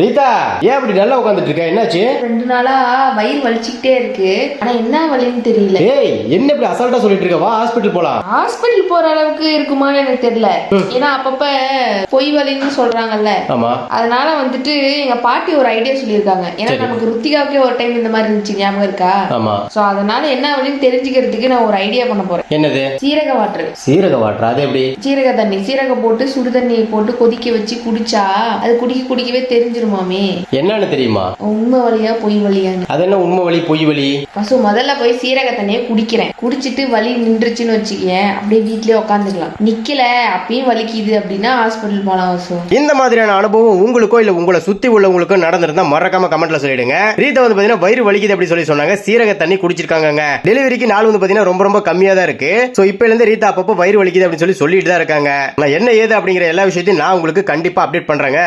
ரீதா ஏன் அப்படி நல்லா உட்காந்துட்டு இருக்க? என்னாச்சு? ரெண்டு நாளா வயிறு வலிச்சுக்கிட்டே இருக்கு. ஆனா என்ன வலின்னு தெரியல. ஏய் என்ன இப்படி அசால்ட்டா சொல்லிட்டு இருக்க? வா ஹாஸ்பிட்டல் போலாம். ஹாஸ்பிட்டல் போற அளவுக்கு இருக்குமான்னு எனக்கு தெரியல. ஏன்னா அப்பப்ப பொய் வலின்னு சொல்றாங்கல்ல. ஆமா. அதனால வந்துட்டு எங்க பாட்டி ஒரு ஐடியா சொல்லியிருக்காங்க. ஏன்னா நமக்கு ருத்திகாவுக்கே ஒரு டைம் இந்த மாதிரி இருந்துச்சு ஞாபகம் இருக்கா? ஆமா. சோ அதனால என்ன வலின்னு தெரிஞ்சுக்கிறதுக்கு நான் ஒரு ஐடியா பண்ண போறேன். என்னது? சீரக வாட்டர். சீரக வாட்டர்? அது எப்படி? சீரக தண்ணி. சீரகம் போட்டு சுடு தண்ணியை போட்டு கொதிக்க வச்சு குடிச்சா அது குடிக்க குடிக்கவே தெரிஞ்சிருமாமே என்னன்னு தெரியுமா? உண்மை வழியா பொய் வழியான்னு. அது என்ன உண்மை வழி பொய் வழி? பசு முதல்ல போய் சீரக தண்ணியை குடிக்கிறேன். குடிச்சிட்டு வலி நின்றுச்சுன்னு வச்சுக்கேன் அப்படியே வீட்லயே உட்காந்துக்கலாம் நிக்கல அப்பயும் வலிக்குது அப்படின்னா ஹாஸ்பிட்டல் போலாம் வசு இந்த மாதிரியான அனுபவம் உங்களுக்கோ இல்ல உங்களை சுத்தி உள்ளவங்களுக்கோ நடந்திருந்தா மறக்காம கமெண்ட்ல சொல்லிடுங்க. ரீதா வந்து பாத்தீங்கன்னா வயிறு வலிக்குது அப்படி சொல்லி சொன்னாங்க. சீரக தண்ணி குடிச்சிருக்காங்க டெலிவரிக்கு நாள் வந்து பாத்தீங்கன்னா ரொம்ப ரொம்ப கம்மியா தான் இருக்கு. சோ இப்ப இருந்து ரீதா அப்பப்போ வயிறு வலிக்குது அப்படின்னு சொல்லி சொல்லிட்டு தான் இருக்காங்க. நான் என்ன ஏது அப்படிங்கிற எல்லா விஷயத்தையும் நான் உங்களுக்கு கண்டிப்பா அப்டேட் பண்றேங்க.